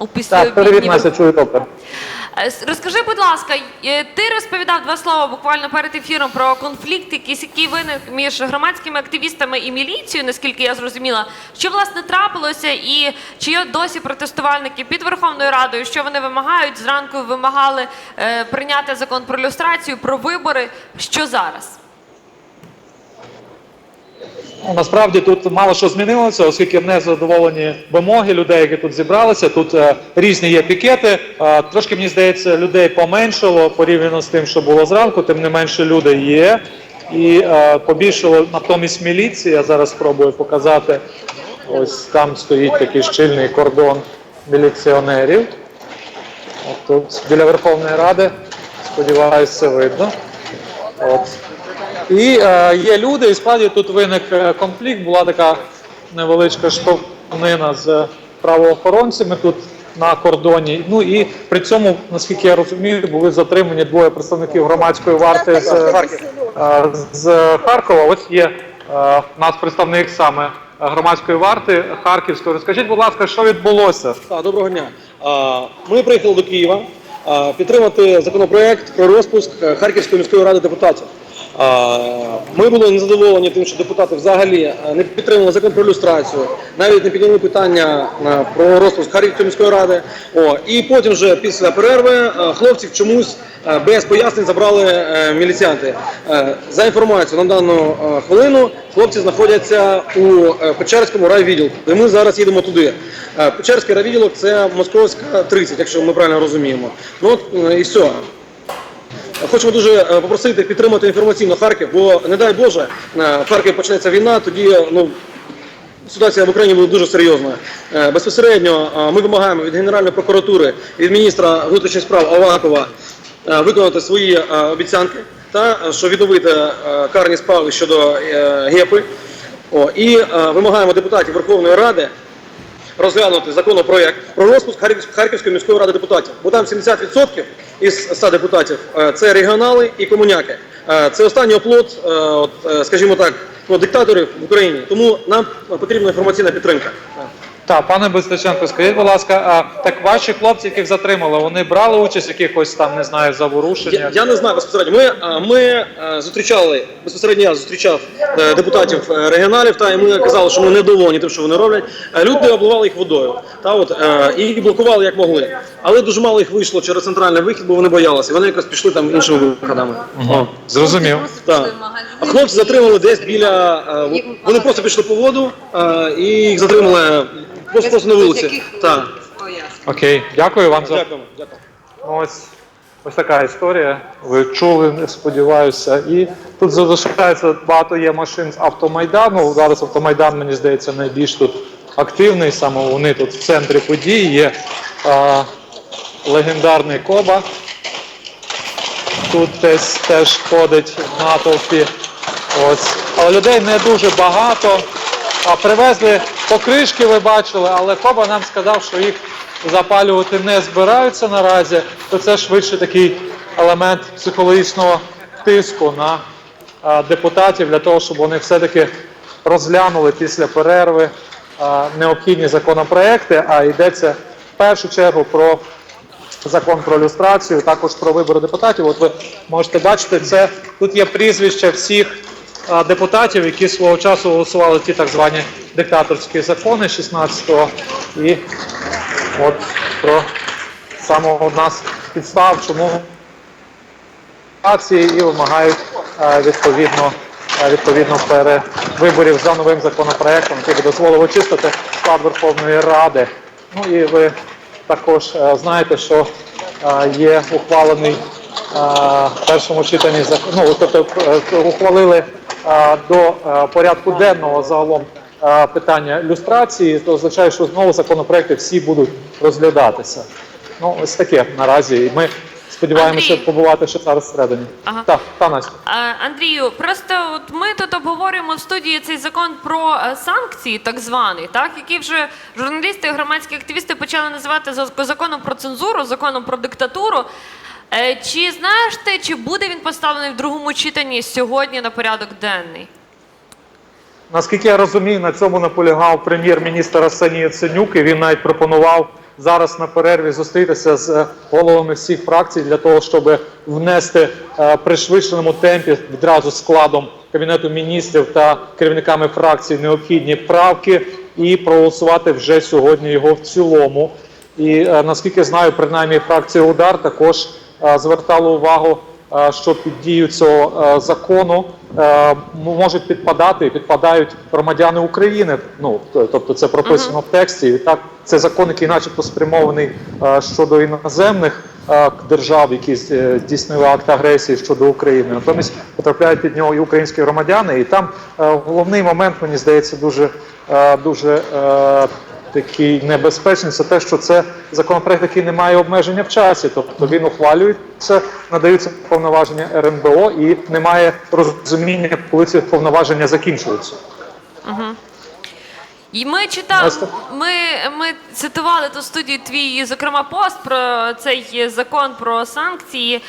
у Так, після перевірте чую добре. Е, Розкажи, будь ласка, е, ти розповідав два слова буквально перед ефіром про конфлікт, якийсь, який виник між громадськими активістами і міліцією, наскільки я зрозуміла. Що власне трапилося, і чи є досі протестувальники під Верховною Радою? Що вони вимагають? Зранку вимагали е, прийняти закон про люстрацію, про вибори. Що зараз? Насправді тут мало що змінилося, оскільки не задоволені вимоги людей, які тут зібралися. Тут е, різні є пікети. Е, трошки мені здається, людей поменшало порівняно з тим, що було зранку. Тим не менше люди є. І е, побільшало натомість міліції. Я зараз спробую показати. Ось там стоїть такий щільний кордон міліціонерів. От тут біля Верховної Ради. Сподіваюся, видно. От. І е, є люди, і справді тут виник е, конфлікт, була така невеличка штовхнина з правоохоронцями тут на кордоні. Ну і при цьому, наскільки я розумію, були затримані двоє представників громадської варти з, е, з Харкова. Ось є е, нас представник саме громадської варти Харківської. Розкажіть, будь ласка, що відбулося? Так, доброго дня. Ми приїхали до Києва підтримати законопроект про розпуск Харківської міської ради депутатів. Ми були незадоволені тим, що депутати взагалі е, не підтримали закон про люстрацію, навіть не підняли питання е, про розпуск Харківської міської ради. О, і потім вже після перерви е, хлопців чомусь без пояснень забрали міліціянти. За інформацією на дану хвилину хлопці знаходяться у Печерському райвідділку, і ми зараз їдемо туди. Печерський райвідділок це Московська 30, якщо ми правильно розуміємо. Ну от і все. Хочемо дуже е, попросити підтримати інформаційно Харків, бо не дай Боже, е, в Харкові почнеться війна, тоді ну. Ситуація в Україні буде дуже серйозна. Е, Безпосередньо ми вимагаємо від Генеральної прокуратури, від міністра внутрішніх справ Авакова виконати свої обіцянки та що відновити карні справи щодо ГЕПи. І вимагаємо депутатів Верховної Ради розглянути законопроект про розпуск Харків- Харківської міської ради депутатів. Бо там 70% із 100 депутатів е, це регіонали і комуняки. Е, Це останній оплот, от, е, скажімо так, ну, диктаторів в Україні. Тому нам потрібна інформаційна підтримка. Так, пане Безтаченко, скажіть, будь ласка, а так ваші хлопці, яких затримали, вони брали участь в якихось там, не знаю, Я, заворушеннях? я не знаю безпосередньо. Ми, е, ми е, зустрічали безпосередньо я зустрічав е, депутатів е, регіоналів, та і ми казали, що ми не доволені тим, що вони роблять. Е, Люди обливали їх водою, та от е, і блокували як могли. Але дуже мало їх вийшло через центральний вихід, бо вони боялися. Вони якось пішли там іншими виходами. О, Зрозумів. так. А хлопці затримали десь біля. е, Вони просто пішли по воду е, і їх затримали просто, на вулиці. Так. Окей, дякую вам за Дякуємо. Дякую. Ну, ось, ось така історія. Ви чули, не сподіваюся. І тут залишається багато є машин з автомайдану. Зараз автомайдан, мені здається, найбільш тут активний. Саме вони тут в центрі подій. Є а, легендарний Коба. Тут десь теж ходить в натовпі. Ось. Але людей не дуже багато. А привезли покришки, ви бачили, але Коба нам сказав, що їх запалювати не збираються наразі, то це швидше такий елемент психологічного тиску на депутатів для того, щоб вони все-таки розглянули після перерви необхідні законопроекти, а йдеться в першу чергу про закон про люстрацію, також про вибори депутатів. От ви можете бачити, це тут є прізвища всіх депутатів, які свого часу голосували ті так звані диктаторські закони 16-го. І от про самого з підстав, чому акції і вимагають е, відповідно. е, Відповідно, перевиборів за новим законопроектом, який би дозволив очистити склад Верховної Ради. Ну і ви також е, знаєте, що є ухвалений в першому читанні закон, ну, тобто ухвалили до е, порядку денного загалом е, питання люстрації, то означає, що знову законопроекти всі будуть розглядатися. Ну, ось таке наразі. І ми сподіваємося Андрій. побувати ще зараз всередині. Ага. Так, та Настя. Е, Андрію, просто от ми тут обговорюємо в студії цей закон про е, санкції, так званий, так який вже журналісти і громадські активісти почали називати за- законом про цензуру, законом про диктатуру. Е, Чи знаєш ти, чи буде він поставлений в другому читанні сьогодні на порядок денний? Наскільки я розумію, на цьому наполягав прем'єр-міністр Арсеній Яценюк, і він навіть пропонував зараз на перерві зустрітися з головами всіх фракцій для того, щоб внести е, при швидшеному темпі відразу складом кабінету міністрів та керівниками фракцій необхідні правки і проголосувати вже сьогодні його в цілому. І е, наскільки знаю, принаймні фракція Удар також е, звертала увагу, е, що під дію цього е, закону можуть підпадати і підпадають громадяни України. Ну тобто це прописано в тексті. І так, це закон, який, начебто, спрямований щодо іноземних держав, які здійснили акт агресії щодо України. Натомість потрапляють під нього і українські громадяни. І там головний момент, мені здається, дуже дуже. Такий небезпечний, це те, що це законопроект, який не має обмеження в часі. Тобто він ухвалюється, надаються повноваження РНБО і немає розуміння, коли ці повноваження закінчуються. І ми читали, ми, ми цитували ту студію твій, зокрема, пост про цей закон про санкції.